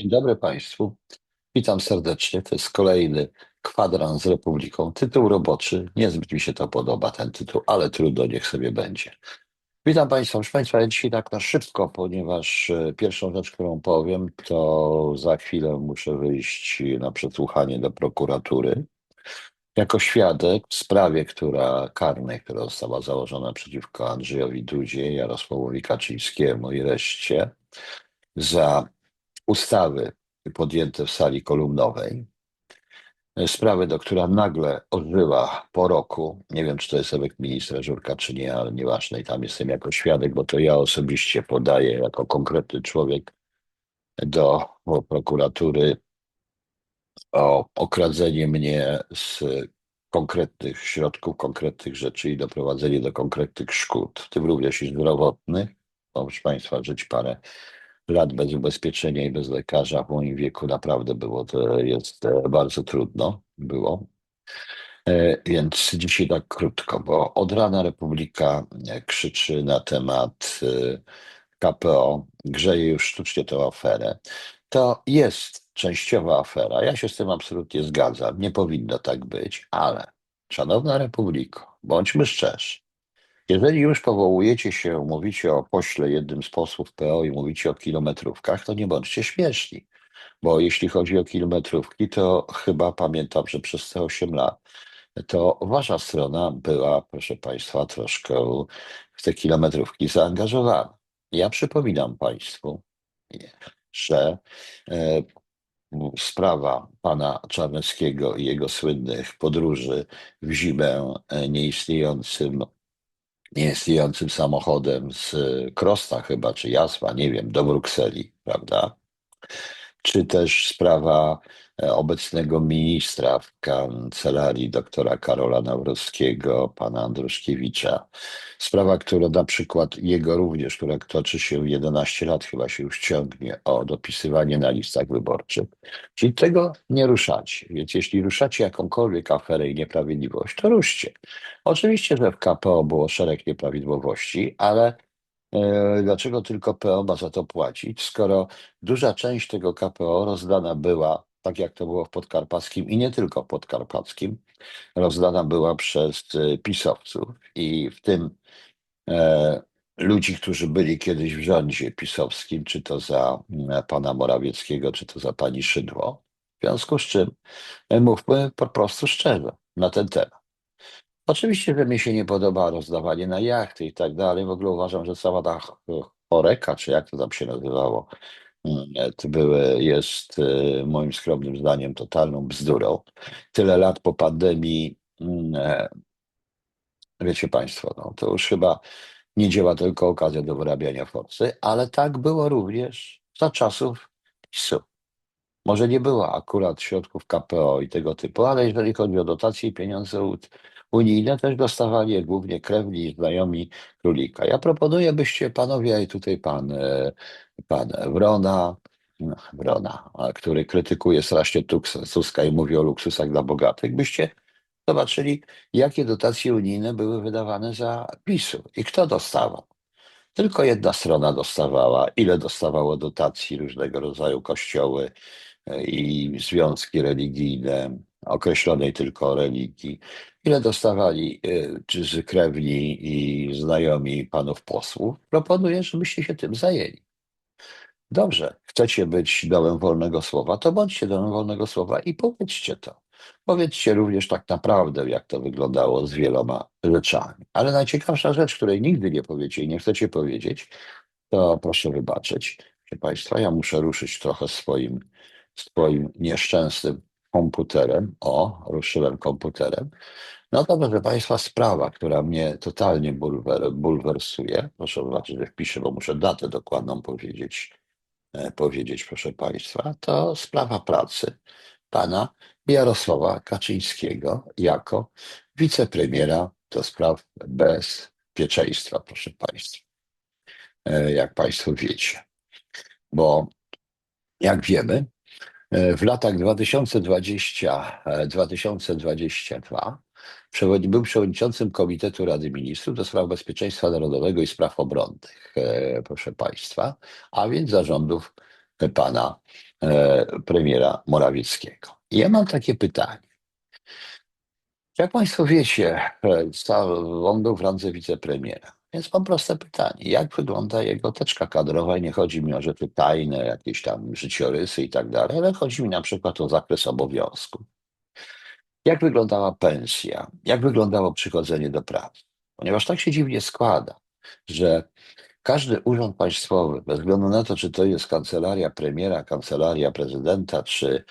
Dzień dobry Państwu. Witam serdecznie. To jest kolejny kwadrans z Republiką. Tytuł roboczy. Niezbyt mi się to podoba, ten tytuł, ale trudno, niech sobie będzie. Witam Państwa. Proszę Państwa, ja dzisiaj tak na szybko, ponieważ e, pierwszą rzecz, którą powiem, to za chwilę muszę wyjść na przesłuchanie do prokuratury. Jako świadek w sprawie, która karnej, która została założona przeciwko Andrzejowi Dudzie, Jarosławowi Kaczyńskiemu i reszcie za ustawy podjęte w sali kolumnowej. Sprawy, do która nagle ożyła po roku. Nie wiem, czy to jest efekt ministra Żurka, czy nie, ale nieważne. I tam jestem jako świadek, bo to ja osobiście podaję jako konkretny człowiek do prokuratury o okradzenie mnie z konkretnych środków, konkretnych rzeczy i doprowadzenie do konkretnych szkód, w tym również i zdrowotnych. Proszę Państwa, żyć parę lat bez ubezpieczenia i bez lekarza w moim wieku naprawdę było, to jest e, bardzo trudno było. E, Więc dzisiaj tak krótko, bo od rana Republika e, krzyczy na temat KPO, grzeje już sztucznie tę aferę. To jest częściowa afera. Ja się z tym absolutnie zgadzam. Nie powinno tak być, ale szanowna Republiko, bądźmy szczerzy. Jeżeli już powołujecie się, mówicie o pośle jednym z posłów PO i mówicie o kilometrówkach, to nie bądźcie śmieszni. Bo jeśli chodzi o kilometrówki, to chyba pamiętam, że przez te 8 lat to wasza strona była, proszę Państwa, troszkę w te kilometrówki zaangażowana. Ja przypominam Państwu, że e, sprawa pana Czarneckiego i jego słynnych podróży w zimę e, nieistniejącym, nieistniejącym samochodem z Krosta chyba, czy Jasła, nie wiem, do Brukseli, prawda? Czy też sprawa e, obecnego ministra w kancelarii doktora Karola Nawrockiego, pana Andruszkiewicza. Sprawa, która na przykład jego również, która toczy się 11 lat, chyba się już ciągnie, o dopisywanie na listach wyborczych. Czyli tego nie ruszacie. Więc jeśli ruszacie jakąkolwiek aferę i nieprawidłowość, to ruszcie. Oczywiście, że w KPO było szereg nieprawidłowości, ale dlaczego tylko PO ma za to płacić, skoro duża część tego KPO rozdana była, tak jak to było w Podkarpackim i nie tylko w Podkarpackim, rozdana była przez e, pisowców i w tym e, ludzi, którzy byli kiedyś w rządzie pisowskim, czy to za pana Morawieckiego, czy to za pani Szydło. W związku z czym e, mówmy po prostu szczerze na ten temat. Oczywiście, że mi się nie podoba rozdawanie na jachty i tak dalej. W ogóle uważam, że cała ta ch- choreka, czy jak to tam się nazywało, mm, to były, jest e, moim skromnym zdaniem totalną bzdurą. Tyle lat po pandemii, mm, e, wiecie Państwo, no, to już chyba nie działa tylko okazja do wyrabiania forcy, ale tak było również za czasów PiSu. Może nie było akurat środków KPO i tego typu, ale jeżeli chodzi o dotacje i pieniądze unijne, też dostawali głównie krewni i znajomi królika. Ja proponuję, byście panowie, i tutaj pan, e, pan Wrona, no, Wrona, który krytykuje strasznie Tuska i mówi o luksusach dla bogatych, byście zobaczyli, jakie dotacje unijne były wydawane za PiSu i kto dostawał. Tylko jedna strona dostawała. Ile dostawało dotacji różnego rodzaju kościoły e, i związki religijne, określonej tylko religii. Ile dostawali e, czy z krewni i znajomi panów posłów. Proponuję, żebyście się tym zajęli. Dobrze, chcecie być dołem wolnego słowa, to bądźcie dołem wolnego słowa i powiedzcie to. Powiedzcie również tak naprawdę, jak to wyglądało z wieloma rzeczami. Ale najciekawsza rzecz, której nigdy nie powiecie i nie chcecie powiedzieć, to proszę wybaczyć, proszę Państwa, ja muszę ruszyć trochę swoim, swoim nieszczęsnym komputerem. O, ruszyłem komputerem. No to, proszę Państwa, sprawa, która mnie totalnie bulwer, bulwersuje. Proszę zobaczyć, że wpiszę, bo muszę datę dokładną powiedzieć, e, powiedzieć, proszę Państwa, to sprawa pracy pana Jarosława Kaczyńskiego jako wicepremiera do spraw bezpieczeństwa, proszę Państwa. E, Jak Państwo wiecie. Bo jak wiemy, w latach 2020-2022 był przewodniczącym Komitetu Rady Ministrów do spraw bezpieczeństwa narodowego i spraw obronnych, e, proszę Państwa, a więc zarządów pana e, premiera Morawieckiego. I ja mam takie pytanie. Jak Państwo wiecie, e, on był w randze wicepremiera. Więc mam proste pytanie. Jak wygląda jego teczka kadrowa? I nie chodzi mi o rzeczy tajne, jakieś tam życiorysy i tak dalej, ale chodzi mi na przykład o zakres obowiązku. Jak wyglądała pensja? Jak wyglądało przychodzenie do pracy? Ponieważ tak się dziwnie składa, że każdy urząd państwowy, bez względu na to, czy to jest kancelaria premiera, kancelaria prezydenta, czy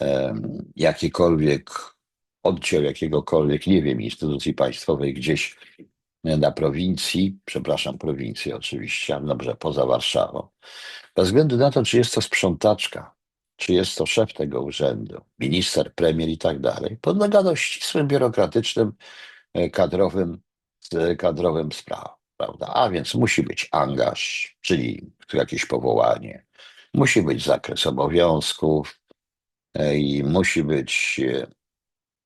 em, jakikolwiek oddział jakiegokolwiek, nie wiem, instytucji państwowej gdzieś na prowincji, przepraszam, prowincji oczywiście, dobrze, poza Warszawą. Bez względu na to, czy jest to sprzątaczka, czy jest to szef tego urzędu, minister, premier i tak dalej, podlega dość ścisłym, biurokratycznym, e, kadrowym, e, kadrowym sprawom, prawda? A więc musi być angaż, czyli jakieś powołanie, musi być zakres obowiązków e, i musi być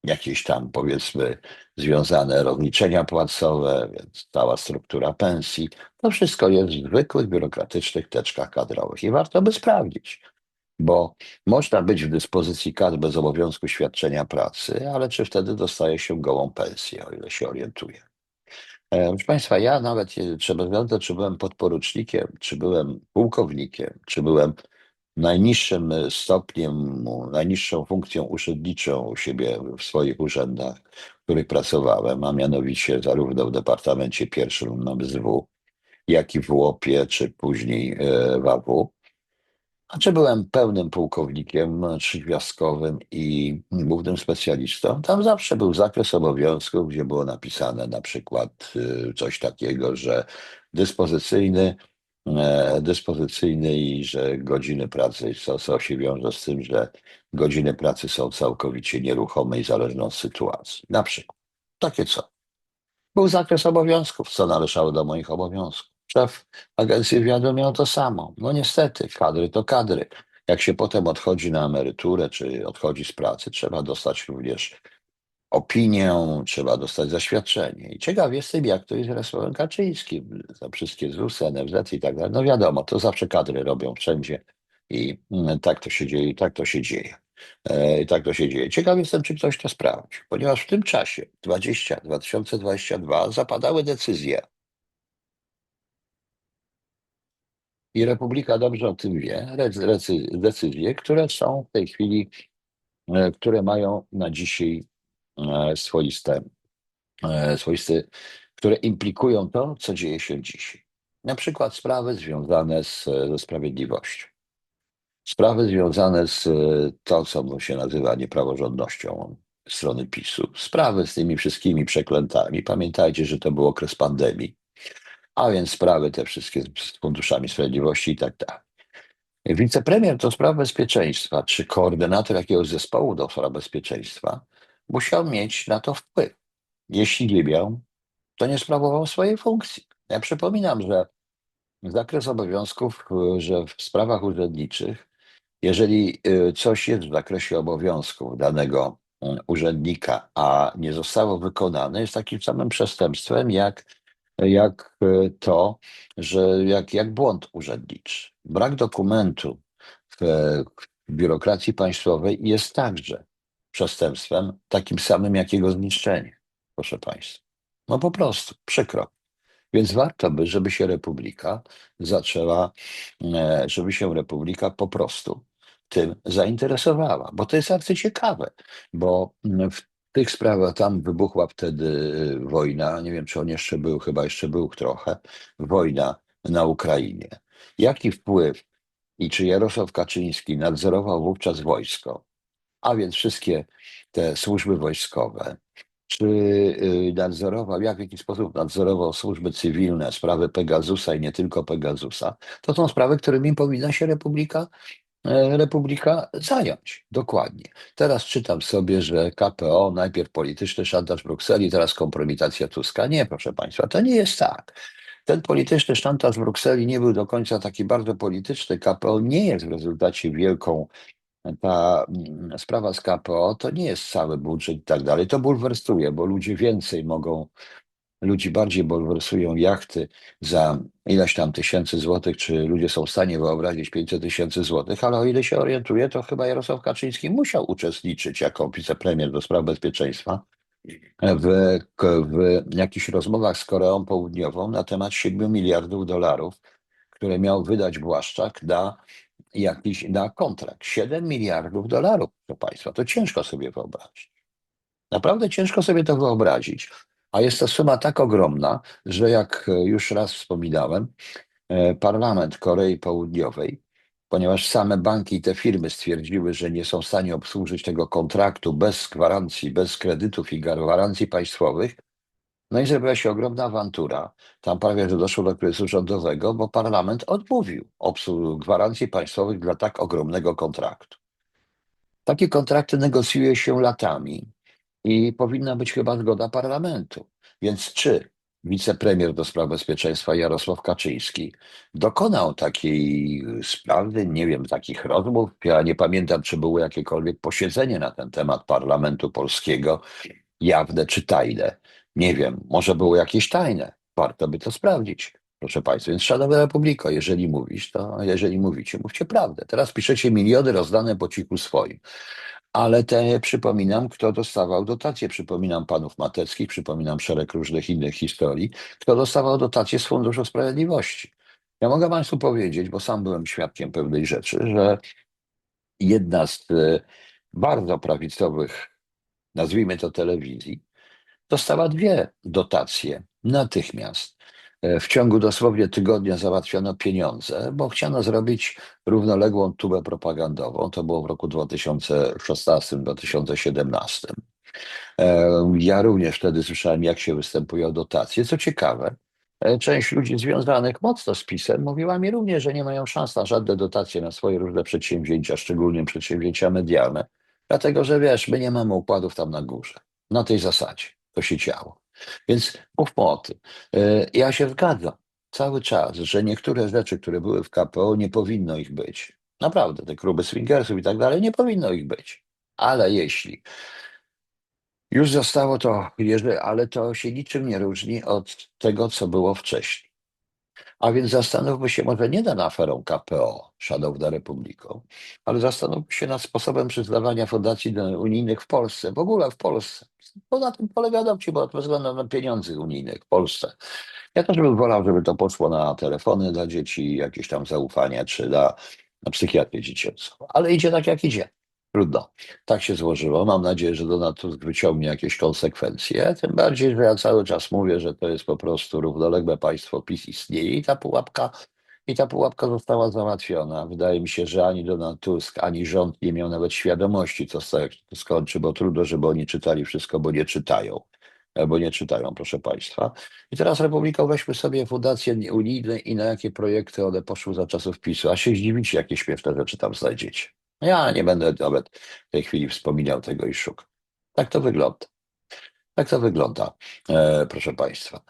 jakieś tam powiedzmy związane rozliczenia płacowe, więc cała struktura pensji. To wszystko jest w zwykłych biurokratycznych teczkach kadrowych i warto by sprawdzić, bo można być w dyspozycji kadr bez obowiązku świadczenia pracy, ale czy wtedy dostaje się gołą pensję, o ile się orientuje. E, Proszę Państwa, ja nawet, e, czy czy byłem podporucznikiem, czy byłem pułkownikiem, czy byłem najniższym e, stopniem, najniższą funkcją urzędniczą u siebie w swoich urzędach, w których pracowałem, a mianowicie zarówno w Departamencie Pierwszym MSW, jak i w ŁOP-ie, czy później e, w AW. A czy byłem pełnym pułkownikiem trzygwiazdkowym i głównym specjalistą, tam zawsze był zakres obowiązków, gdzie było napisane na przykład y, coś takiego, że dyspozycyjny, e, dyspozycyjny i że godziny pracy, co, co się wiąże z tym, że godziny pracy są całkowicie nieruchome i zależne od sytuacji. Na przykład. Takie co? Był zakres obowiązków, co należało do moich obowiązków. Szef agencji wywiadu miał to samo. No niestety, kadry to kadry. Jak się potem odchodzi na emeryturę, czy odchodzi z pracy, trzeba dostać również opinię, trzeba dostać zaświadczenie. I ciekaw jestem, jak to jest z Jarosławem Kaczyńskim, za wszystkie ZUS, NFZ i tak dalej. No wiadomo, to zawsze kadry robią wszędzie i mm, tak to się dzieje, i tak to się dzieje. E, I tak to się dzieje. Ciekaw jestem, czy ktoś to sprawdzi, ponieważ w tym czasie 20, 2022 zapadały decyzje i Republika dobrze o tym wie, decyzje, które są w tej chwili, e, które mają na dzisiaj swoiste, e, swoiste, które implikują to, co dzieje się dzisiaj. Na przykład sprawy związane z, ze sprawiedliwością. Sprawy związane z e, to, co się nazywa niepraworządnością strony PiSu. Sprawy z tymi wszystkimi przeklętami. Pamiętajcie, że to był okres pandemii, a więc sprawy te wszystkie z funduszami sprawiedliwości i tak dalej. Wicepremier do spraw bezpieczeństwa, czy koordynator jakiegoś zespołu do spraw bezpieczeństwa, musiał mieć na to wpływ. Jeśli nie miał, to nie sprawował swojej funkcji. Ja przypominam, że zakres obowiązków, y, że w sprawach urzędniczych, jeżeli y, coś jest w zakresie obowiązków danego y, urzędnika, a nie zostało wykonane, jest takim samym przestępstwem jak, jak y, to, że jak, jak błąd urzędniczy. Brak dokumentu w, w biurokracji państwowej jest także przestępstwem takim samym jak jego zniszczenie, proszę Państwa. No po prostu, przykro. Więc warto by, żeby się Republika zaczęła, e, żeby się Republika po prostu tym zainteresowała, bo to jest arcyciekawe, bo mm, w tych sprawach tam wybuchła wtedy y, wojna, nie wiem czy on jeszcze był, chyba jeszcze był trochę, wojna na Ukrainie. Jaki wpływ i czy Jarosław Kaczyński nadzorował wówczas wojsko, a więc wszystkie te służby wojskowe, czy y, nadzorował, jak w jaki sposób nadzorował służby cywilne, sprawy Pegasusa i nie tylko Pegasusa, to są sprawy, którymi powinna się Republika, e, Republika zająć. Dokładnie. Teraz czytam sobie, że KPO, najpierw polityczny szantaż Brukseli, teraz kompromitacja Tuska. Nie, proszę Państwa, to nie jest tak. Ten polityczny szantaż w Brukseli nie był do końca taki bardzo polityczny. KPO nie jest w rezultacie wielką ta mm, sprawa z KPO to nie jest cały budżet i tak dalej. To bulwersuje, bo ludzie więcej mogą ludzi bardziej bulwersują jachty za ileś tam tysięcy złotych, czy ludzie są w stanie wyobrazić 500 tysięcy złotych, ale o ile się orientuję, to chyba Jarosław Kaczyński musiał uczestniczyć jako wicepremier do spraw bezpieczeństwa w, w jakichś rozmowach z Koreą Południową na temat 7 miliardów dolarów, które miał wydać Błaszczak na jakiś na kontrakt. 7 miliardów dolarów, proszę Państwa, to ciężko sobie wyobrazić. Naprawdę ciężko sobie to wyobrazić. A jest to suma tak ogromna, że jak już raz wspominałem, e, parlament Korei Południowej, ponieważ same banki i te firmy stwierdziły, że nie są w stanie obsłużyć tego kontraktu bez gwarancji, bez kredytów i gwarancji państwowych, no i zrobiła się ogromna awantura. Tam prawie, że doszło do kryzysu rządowego, bo parlament odmówił gwarancji państwowych dla tak ogromnego kontraktu. Takie kontrakty negocjuje się latami i powinna być chyba zgoda parlamentu. Więc czy wicepremier do spraw bezpieczeństwa Jarosław Kaczyński dokonał takiej sprawy, nie wiem, takich rozmów? Ja nie pamiętam, czy było jakiekolwiek posiedzenie na ten temat parlamentu polskiego, jawne czy tajne. Nie wiem, może było jakieś tajne. Warto by to sprawdzić. Proszę Państwa, więc Szanowna Republiko, jeżeli mówisz, to jeżeli mówicie, mówcie prawdę. Teraz piszecie miliony rozdane po cichu swoim. Ale te przypominam, kto dostawał dotacje. Przypominam panów Mateckich, przypominam szereg różnych innych historii, kto dostawał dotacje z Funduszu Sprawiedliwości. Ja mogę Państwu powiedzieć, bo sam byłem świadkiem pewnej rzeczy, że jedna z e, bardzo prawicowych, nazwijmy to telewizji, dostała dwie dotacje natychmiast. E, W ciągu dosłownie tygodnia załatwiono pieniądze, bo chciano zrobić równoległą tubę propagandową. To było w roku 2016-2017. E, Ja również wtedy słyszałem, jak się występują dotacje. Co ciekawe, e, część ludzi związanych mocno z PiSem mówiła mi również, że nie mają szans na żadne dotacje na swoje różne przedsięwzięcia, szczególnie przedsięwzięcia medialne, dlatego że wiesz, my nie mamy układów tam na górze. Na tej zasadzie to się działo. Więc mówmy o tym. E, Ja się zgadzam cały czas, że niektóre rzeczy, które były w KPO, nie powinno ich być. Naprawdę, te kluby swingersów i tak dalej, nie powinno ich być. Ale jeśli już zostało to, ale to się niczym nie różni od tego, co było wcześniej. A więc zastanówmy się może nie nad aferą KPO, Szanowna Republiko, ale zastanówmy się nad sposobem przyznawania fundacji unijnych w Polsce, w ogóle w Polsce. Bo na tym polega ci, bo względem na pieniędzy unijnych w Polsce. Ja też bym wolał, żeby to poszło na telefony dla dzieci, jakieś tam zaufanie, czy na, na psychiatrię dziecięcą. Ale idzie tak, jak idzie. Trudno. Tak się złożyło. Mam nadzieję, że Donald Tusk wyciągnie jakieś konsekwencje. Tym bardziej, że ja cały czas mówię, że to jest po prostu równoległe państwo PiS istnieje i ta pułapka, i ta pułapka została załatwiona. Wydaje mi się, że ani Donald Tusk, ani rząd nie miał nawet świadomości, co skończy, bo trudno, żeby oni czytali wszystko, bo nie czytają. Bo nie czytają, proszę Państwa. I teraz Republiką weźmy sobie fundacje unijne i na jakie projekty one poszły za czasów PiSu. A się zdziwicie, jakie śmieszne rzeczy tam znajdziecie. Ja nie będę nawet w tej chwili wspominał tego i szukał. Tak to wygląda. Tak to wygląda, e, proszę Państwa.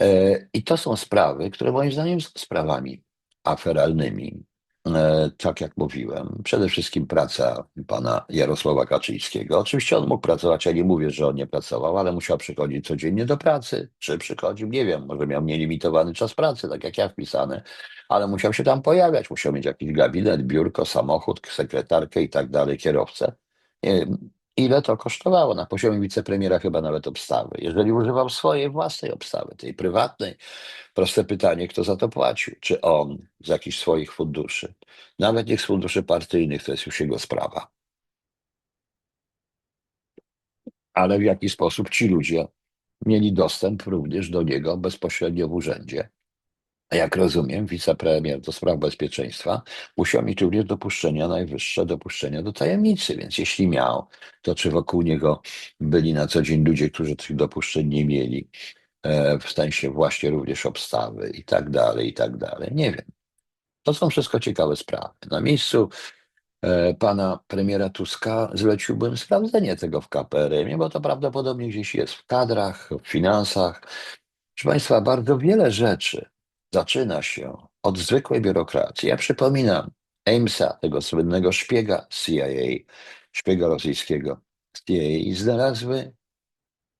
E, I to są sprawy, które moim zdaniem są sprawami aferalnymi. E, tak jak mówiłem, przede wszystkim praca pana Jarosława Kaczyńskiego. Oczywiście on mógł pracować, ja nie mówię, że on nie pracował, ale musiał przychodzić codziennie do pracy. Czy przychodził, nie wiem, może miał nielimitowany czas pracy, tak jak ja wpisany, ale musiał się tam pojawiać, musiał mieć jakiś gabinet, biurko, samochód, sekretarkę i tak dalej, kierowcę. Ile to kosztowało? Na poziomie wicepremiera chyba nawet obstawy. Jeżeli używał swojej własnej obstawy, tej prywatnej, proste pytanie, kto za to płacił? Czy on z jakichś swoich funduszy? Nawet niech z funduszy partyjnych, to jest już jego sprawa. Ale w jaki sposób ci ludzie mieli dostęp również do niego bezpośrednio w urzędzie? Jak rozumiem, wicepremier do spraw bezpieczeństwa musiał mieć również dopuszczenia, najwyższe dopuszczenia do tajemnicy, więc jeśli miał, to czy wokół niego byli na co dzień ludzie, którzy tych dopuszczeń nie mieli, e, w sensie właśnie również obstawy i tak dalej, i tak dalej. Nie wiem. To są wszystko ciekawe sprawy. Na miejscu e, pana premiera Tuska zleciłbym sprawdzenie tego w KPRM, bo to prawdopodobnie gdzieś jest w kadrach, w finansach. Proszę Państwa, bardzo wiele rzeczy zaczyna się od zwykłej biurokracji. Ja przypominam Amesa, tego słynnego szpiega CIA, szpiega rosyjskiego CIA, znalazły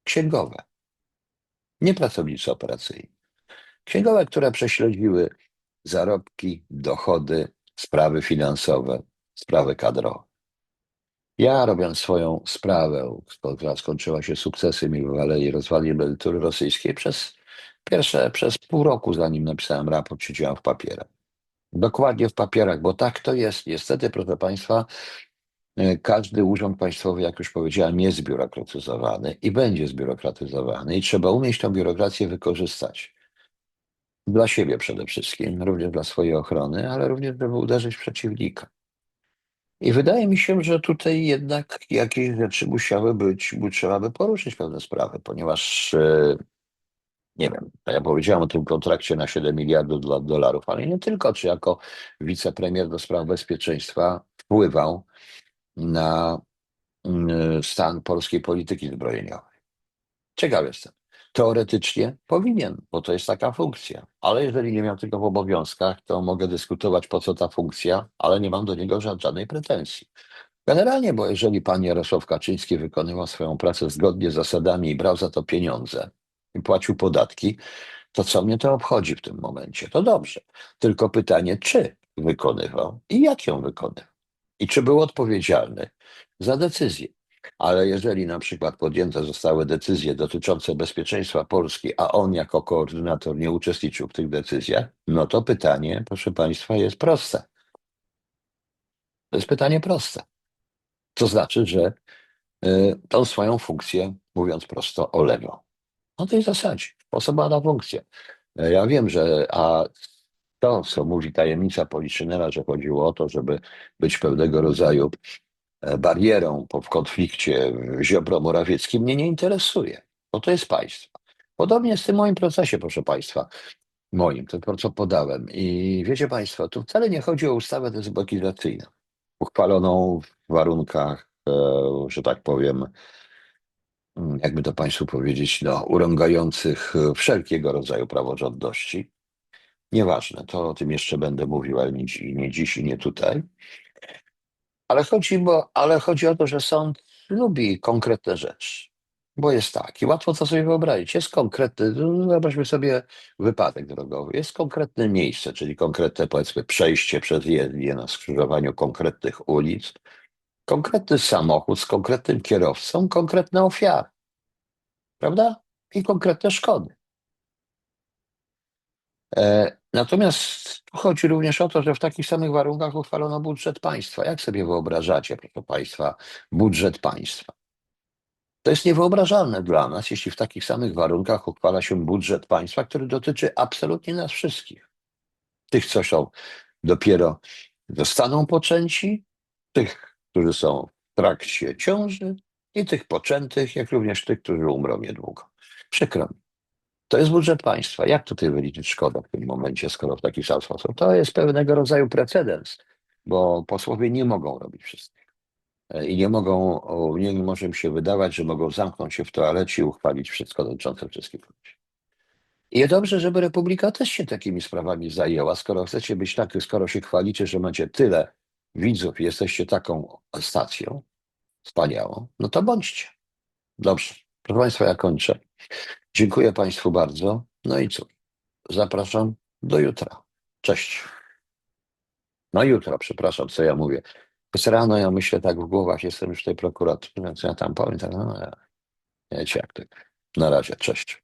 księgowe. nie pracownicy operacyjni. Księgowe, które prześledziły zarobki, dochody, sprawy finansowe, sprawy kadrowe. Ja robiąc swoją sprawę, która skończyła się sukcesem i wywalenie rozwali emerytury rosyjskiej przez pierwsze, przez pół roku, zanim napisałem raport, siedziałem w papierach. Dokładnie w papierach, bo tak to jest. Niestety, proszę Państwa, y, każdy urząd państwowy, jak już powiedziałem, jest zbiurokratyzowany i będzie zbiurokratyzowany i trzeba umieć tę biurokrację wykorzystać. Dla siebie przede wszystkim, również dla swojej ochrony, ale również, żeby uderzyć w przeciwnika. I wydaje mi się, że tutaj jednak jakieś rzeczy musiały być, bo trzeba by poruszyć pewne sprawy, ponieważ e, nie wiem, ja powiedziałem o tym kontrakcie na 7 miliardów dola- dolarów, ale nie tylko, czy jako wicepremier do spraw bezpieczeństwa wpływał na mm, stan polskiej polityki zbrojeniowej. Ciekaw jestem. Teoretycznie powinien, bo to jest taka funkcja, ale jeżeli nie miał tego w obowiązkach, to mogę dyskutować, po co ta funkcja, ale nie mam do niego ża- żadnej pretensji. Generalnie, bo jeżeli pan Jarosław Kaczyński wykonywał swoją pracę zgodnie z zasadami i brał za to pieniądze płacił podatki, to co mnie to obchodzi w tym momencie? To dobrze. Tylko pytanie, czy wykonywał i jak ją wykonywał? I czy był odpowiedzialny za decyzję? Ale jeżeli na przykład podjęte zostały decyzje dotyczące bezpieczeństwa Polski, a on jako koordynator nie uczestniczył w tych decyzjach, no to pytanie, proszę Państwa, jest proste. To jest pytanie proste. To znaczy, że y, tą swoją funkcję, mówiąc prosto, olewał. Na tej zasadzie. Osoba na funkcję. Y, Ja wiem, że a to, co mówi tajemnica Poliszynela, że chodziło o to, żeby być pewnego rodzaju e, barierą po w konflikcie Ziobro-Morawieckim, mnie nie interesuje, bo to jest państwo. Podobnie jest w tym moim procesie, proszę Państwa, moim, to co podałem. I wiecie Państwo, tu wcale nie chodzi o ustawę dezmobilizacyjną, uchwaloną w warunkach, e, że tak powiem, jakby to Państwu powiedzieć, no, urągających e, wszelkiego rodzaju praworządności. Nieważne, to o tym jeszcze będę mówił, ale nie, nie dziś i nie tutaj. Ale chodzi, bo, ale chodzi o to, że sąd lubi konkretne rzeczy. Bo jest tak, i łatwo to sobie wyobrazić. Jest konkretny, no, wyobraźmy sobie wypadek drogowy. Jest konkretne miejsce, czyli konkretne, powiedzmy, przejście przez jezdnię na skrzyżowaniu konkretnych ulic, konkretny samochód z konkretnym kierowcą, konkretne ofiary. Prawda? I konkretne szkody. E, Natomiast chodzi również o to, że w takich samych warunkach uchwalono budżet państwa. Jak sobie wyobrażacie, proszę Państwa, budżet państwa? To jest niewyobrażalne dla nas, jeśli w takich samych warunkach uchwala się budżet państwa, który dotyczy absolutnie nas wszystkich. Tych, co są dopiero zostaną poczęci, tych, którzy są w trakcie ciąży i tych poczętych, jak również tych, którzy umrą niedługo. Przykro mi. To jest budżet państwa. Jak tutaj wyliczyć szkodę w tym momencie, skoro w taki sam sposób? To jest pewnego rodzaju precedens, bo posłowie nie mogą robić wszystkiego. E, I nie mogą, nie może im się wydawać, że mogą zamknąć się w toalecie i uchwalić wszystko dotyczące wszystkich ludzi. I dobrze, żeby Republika też się takimi sprawami zajęła. Skoro chcecie być tak, skoro się chwalicie, że macie tyle widzów jesteście taką stacją wspaniałą, no to bądźcie. Dobrze. Proszę Państwa, ja kończę. Dziękuję Państwu bardzo. No i co? Zapraszam do jutra. Cześć. No jutro, przepraszam, co ja mówię. Jest rano, ja myślę tak w głowach, jestem już tej prokuraturze, co ja tam powiem, tak, no, wiecie jak to. Na razie, cześć.